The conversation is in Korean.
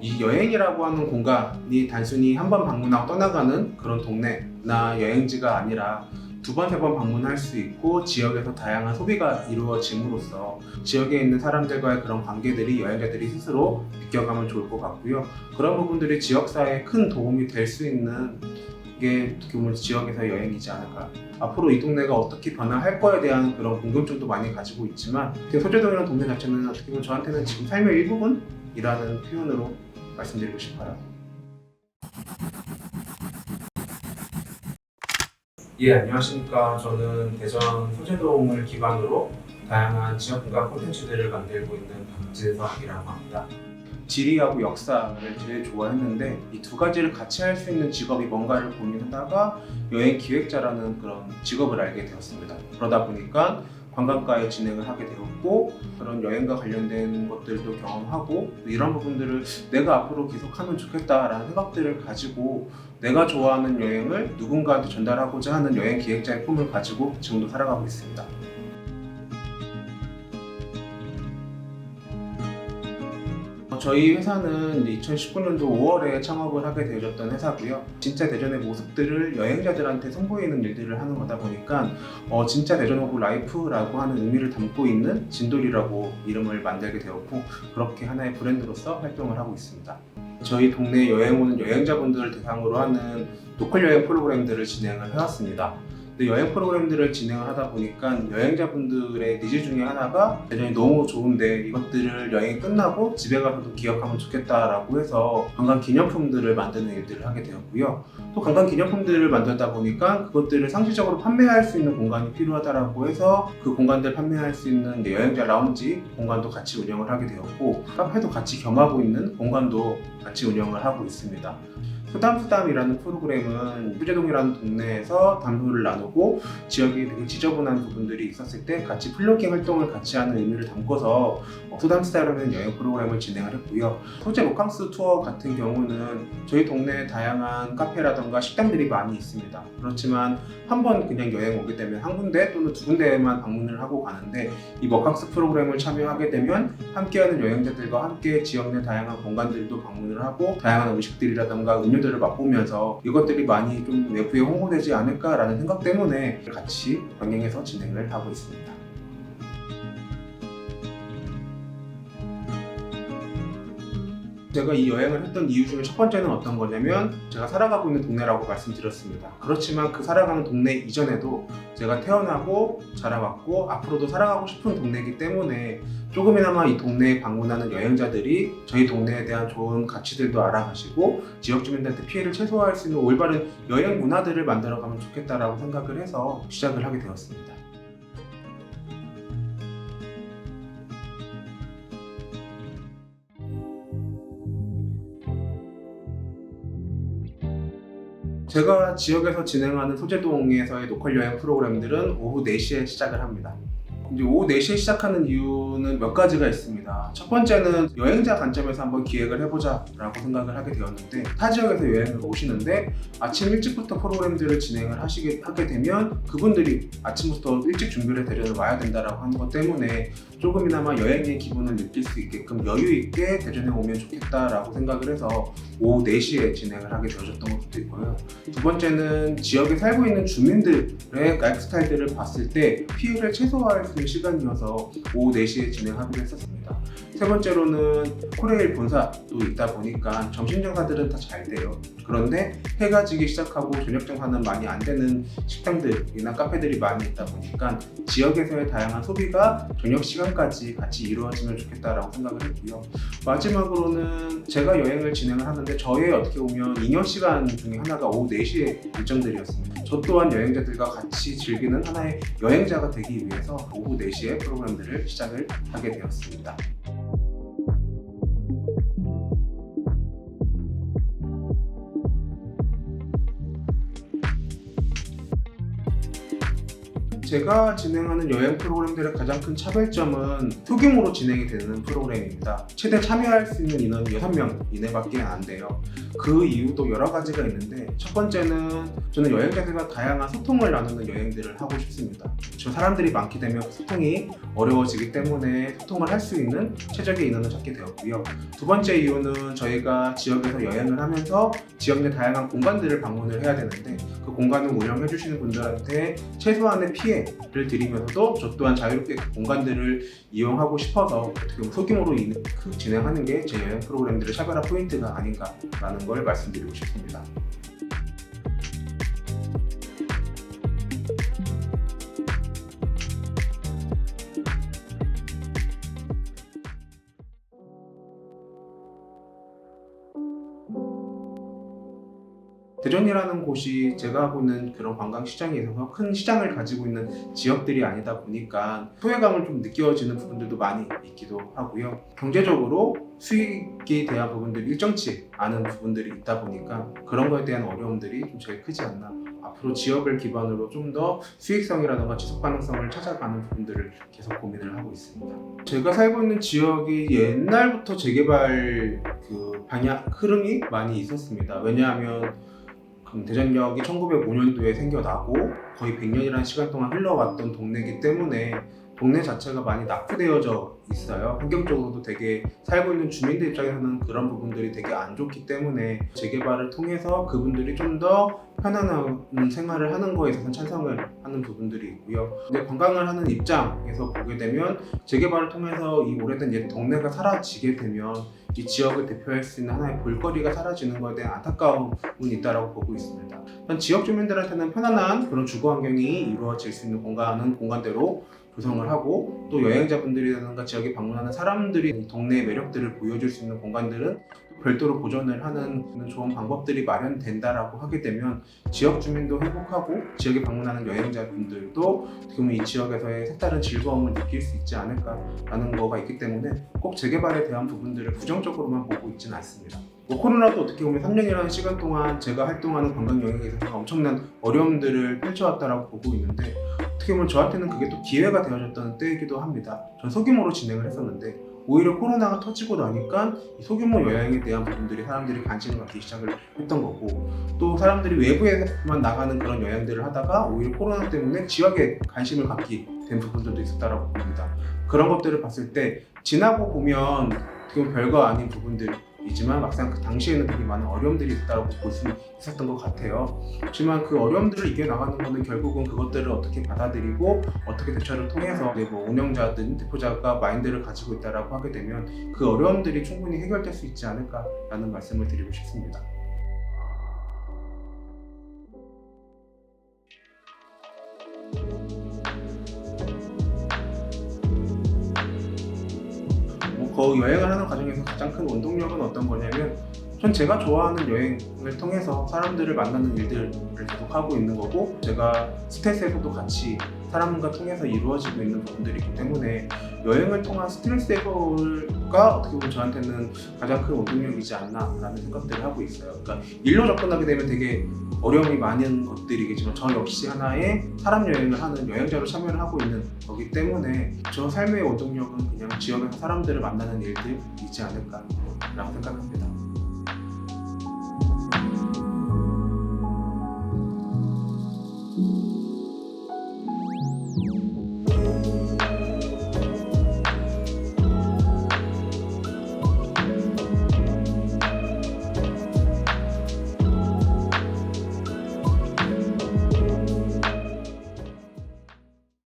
이 여행이라고 하는 공간이 단순히 한 번 방문하고 떠나가는 그런 동네나 여행지가 아니라 두 번, 세 번 방문할 수 있고 지역에서 다양한 소비가 이루어짐으로써 지역에 있는 사람들과의 그런 관계들이 여행자들이 스스로 느껴가면 좋을 것 같고요. 그런 부분들이 지역사회에 큰 도움이 될 수 있는 게 어떻게 보면 지역에서 여행이지 않을까. 앞으로 이 동네가 어떻게 변화할 거에 대한 그런 궁금증도 많이 가지고 있지만 소재동이라는 동네 자체는 어떻게 보면 저한테는 지금 삶의 일부분이라는 표현으로 말씀드리고 싶어요. 예, 안녕하십니까. 저는 대전 소재동을 기반으로 다양한 지역공간 콘텐츠들을 만들고 있는 박진석이라고 합니다. 지리하고 역사를 제일 좋아했는데 이 두 가지를 같이 할 수 있는 직업이 뭔가를 고민하다가 여행 기획자라는 그런 직업을 알게 되었습니다. 그러다 보니까 관광가에 진행을 하게 되었고 그런 여행과 관련된 것들도 경험하고 이런 부분들을 내가 앞으로 계속하면 좋겠다라는 생각들을 가지고 내가 좋아하는 여행을 누군가한테 전달하고자 하는 여행 기획자의 꿈을 가지고 지금도 살아가고 있습니다. 저희 회사는 2019년도 5월에 창업을 하게 되어졌던 회사고요. 진짜 대전의 모습들을 여행자들한테 선보이는 일들을 하는 거다 보니까 어, 진짜 대전 오브 라이프라고 하는 의미를 담고 있는 진돌이라고 이름을 만들게 되었고 그렇게 하나의 브랜드로서 활동을 하고 있습니다. 저희 동네 여행 오는 여행자분들을 대상으로 하는 로컬 여행 프로그램들을 진행을 해왔습니다. 근데 여행 프로그램들을 진행을 하다 보니까 여행자분들의 니즈 중에 하나가 대전이 너무 좋은데 이것들을 여행이 끝나고 집에 가서도 기억하면 좋겠다라고 해서 관광 기념품들을 만드는 일들을 하게 되었고요. 또 관광 기념품들을 만들다 보니까 그것들을 상시적으로 판매할 수 있는 공간이 필요하다라고 해서 그 공간들 판매할 수 있는 여행자 라운지 공간도 같이 운영을 하게 되었고 카페도 같이 겸하고 있는 공간도 같이 운영을 하고 있습니다. 수담수담이라는 프로그램은 수제동이라는 동네에서 담소를 나누고 지역에 되게 지저분한 부분들이 있었을 때 같이 플로깅 활동을 같이 하는 의미를 담고서 어, 수담수담이라는 여행 프로그램을 진행을 했고요. 소재 로캉스 투어 같은 경우는 저희 동네에 다양한 카페라던가 식당들이 많이 있습니다. 그렇지만 한 번 그냥 여행 오게 되면 한 군데 또는 두 군데에만 방문을 하고 가는데 이 머캉스 프로그램을 참여하게 되면 함께하는 여행자들과 함께 지역 내 다양한 공간들도 방문을 하고 다양한 음식들이라던가 음료 들을 맛보면서 이것들이 많이 좀 외부에 홍보되지 않을까라는 생각 때문에 같이 병행해서 진행을 하고 있습니다. 제가 이 여행을 했던 이유 중에 첫 번째는 어떤 거냐면 제가 살아가고 있는 동네라고 말씀드렸습니다. 그렇지만 그 살아가는 동네 이전에도 제가 태어나고 자라왔고 앞으로도 살아가고 싶은 동네이기 때문에 조금이나마 이 동네에 방문하는 여행자들이 저희 동네에 대한 좋은 가치들도 알아가시고 지역 주민들한테 피해를 최소화할 수 있는 올바른 여행 문화들을 만들어가면 좋겠다라고 생각을 해서 시작을 하게 되었습니다. 제가 지역에서 진행하는 소재동에서의 로컬 여행 프로그램들은 오후 4시에 시작을 합니다. 이제 오후 4시에 시작하는 이유는 몇 가지가 있습니다. 첫 번째는 여행자 관점에서 한번 기획을 해보자 라고 생각을 하게 되었는데 타 지역에서 여행을 오시는데 아침 일찍부터 프로그램들을 진행을 하시게 하게 되면 그분들이 아침부터 일찍 준비를 대전을 와야 된다라고 하는 것 때문에 조금이나마 여행의 기분을 느낄 수 있게끔 여유 있게 대전에 오면 좋겠다라고 생각을 해서 오후 4시에 진행을 하게 되어졌던 것도 있고요. 두 번째는 지역에 살고 있는 주민들의 라이프 스타일들을 봤을 때 피해를 최소화할 수 있는 시간이어서 오후 4시에 진행하기로 했었 습니다. 세 번째로는 코레일 본사도 있다 보니까 점심 장사들은 다 잘 돼요. 그런데 해가 지기 시작하고 저녁 장사는 많이 안 되는 식당들이나 카페들이 많이 있다 보니까 지역에서의 다양한 소비가 저녁 시간까지 같이 이루어지면 좋겠다라고 생각을 했고요. 마지막으로는 제가 여행을 진행을 하는데 저의 어떻게 보면 잉여 시간 중에 하나가 오후 4시에 일정들이었습니다. 저 또한 여행자들과 같이 즐기는 하나의 여행자가 되기 위해서 오후 4시에 프로그램들을 시작을 하게 되었습니다. 제가 진행하는 여행 프로그램들의 가장 큰 차별점은 소규모로 진행이 되는 프로그램입니다. 최대 참여할 수 있는 인원이 6명 이내밖에 안 돼요. 그 이유도 여러 가지가 있는데 첫 번째는 저는 여행자들과 다양한 소통을 나누는 여행들을 하고 싶습니다. 저 사람들이 많게 되면 그 소통이 어려워지기 때문에 소통을 할 수 있는 최적의 인원을 찾게 되었고요. 두 번째 이유는 저희가 지역에서 여행을 하면서 지역 내 다양한 공간들을 방문을 해야 되는데 그 공간을 운영해 주시는 분들한테 최소한의 피해 를 드리면서도 저 또한 자유롭게 그 공간들을 이용하고 싶어서 어떻게 보면 소규모로 인- 그 진행하는 게 제 여행 프로그램들의 차별화 포인트가 아닌가라는 걸 말씀드리고 싶습니다. 대전이라는 곳이 제가 하고 있는 그런 관광 시장에 있어서 큰 시장을 가지고 있는 지역들이 아니다 보니까 소외감을 좀 느껴지는 부분들도 많이 있기도 하고요. 경제적으로 수익에 대한 부분들이 일정치 않은 부분들이 있다 보니까 그런 거에 대한 어려움들이 좀 제일 크지 않나. 앞으로 지역을 기반으로 좀 더 수익성이라든가 지속 가능성을 찾아가는 부분들을 계속 고민을 하고 있습니다. 제가 살고 있는 지역이 옛날부터 재개발 그 방향 흐름이 많이 있었습니다. 왜냐하면 그 대전역이 1905년도에 생겨나고 거의 100년이라는 시간 동안 흘러왔던 동네이기 때문에 동네 자체가 많이 낙후되어져 있어요. 환경적으로도 되게 살고 있는 주민들 입장에서는 그런 부분들이 되게 안 좋기 때문에 재개발을 통해서 그분들이 좀 더 편안한 생활을 하는 거에 있어서 찬성을 하는 부분들이 있고요. 근데 관광을 하는 입장에서 보게 되면 재개발을 통해서 이 오래된 옛 동네가 사라지게 되면 이 지역을 대표할 수 있는 하나의 볼거리가 사라지는 것에 대한 안타까움은 있다라고 보고 있습니다. 한 지역 주민들한테는 편안한 그런 주거 환경이 이루어질 수 있는 공간은 공간대로 조성을 하고 또 여행자분들이라든가 지역에 방문하는 사람들이 이 동네의 매력들을 보여줄 수 있는 공간들은 별도로 보존을 하는 좋은 방법들이 마련된다라고 하게 되면 지역 주민도 행복하고 지역에 방문하는 여행자분들도 보면 이 지역에서의 색다른 즐거움을 느낄 수 있지 않을까라는 거가 있기 때문에 꼭 재개발에 대한 부분들을 부정적으로만 보고 있지는 않습니다. 뭐 코로나도 어떻게 보면 3년이라는 시간 동안 제가 활동하는 관광 여행에 있어서 엄청난 어려움들을 펼쳐왔다라고 보고 있는데 어떻게 보면 저한테는 그게 또 기회가 되어졌던 때이기도 합니다. 전 소규모로 진행을 했었는데 오히려 코로나가 터지고 나니까 이 소규모 여행에 대한 부분들이 사람들이 관심을 갖기 시작을 했던 거고 또 사람들이 외부에만 나가는 그런 여행들을 하다가 오히려 코로나 때문에 지역에 관심을 갖게 된 부분들도 있었다라고 봅니다. 그런 것들을 봤을 때 지나고 보면 보면 별거 아닌 부분들 이지만 막상 그 당시에는 되게 많은 어려움들이 있다고 볼 수 있었던 것 같아요. 하지만 그 어려움들을 이겨나가는 거는 결국은 그것들을 어떻게 받아들이고 어떻게 대처를 통해서 뭐 운영자든 대표자가 마인드를 가지고 있다라고 하게 되면 그 어려움들이 충분히 해결될 수 있지 않을까라는 말씀을 드리고 싶습니다. 그 여행을 하는 과정에서 가장 큰 원동력은 어떤 거냐면 전 제가 좋아하는 여행을 통해서 사람들을 만나는 일들을 계속 하고 있는 거고 제가 스트레스에서도 같이 사람과 통해서 이루어지고 있는 부분들이기 때문에 여행을 통한 스트레스 해소가 어떻게 보면 저한테는 가장 큰 원동력이지 않나라는 생각들을 하고 있어요. 그러니까 일로 접근하게 되면 되게 어려움이 많은 것들이겠지만 저 역시 하나의 사람 여행을 하는 여행자로 참여를 하고 있는 거기 때문에 저 삶의 원동력은 그냥 지역에서 사람들을 만나는 일들이지 않을까라고 생각합니다.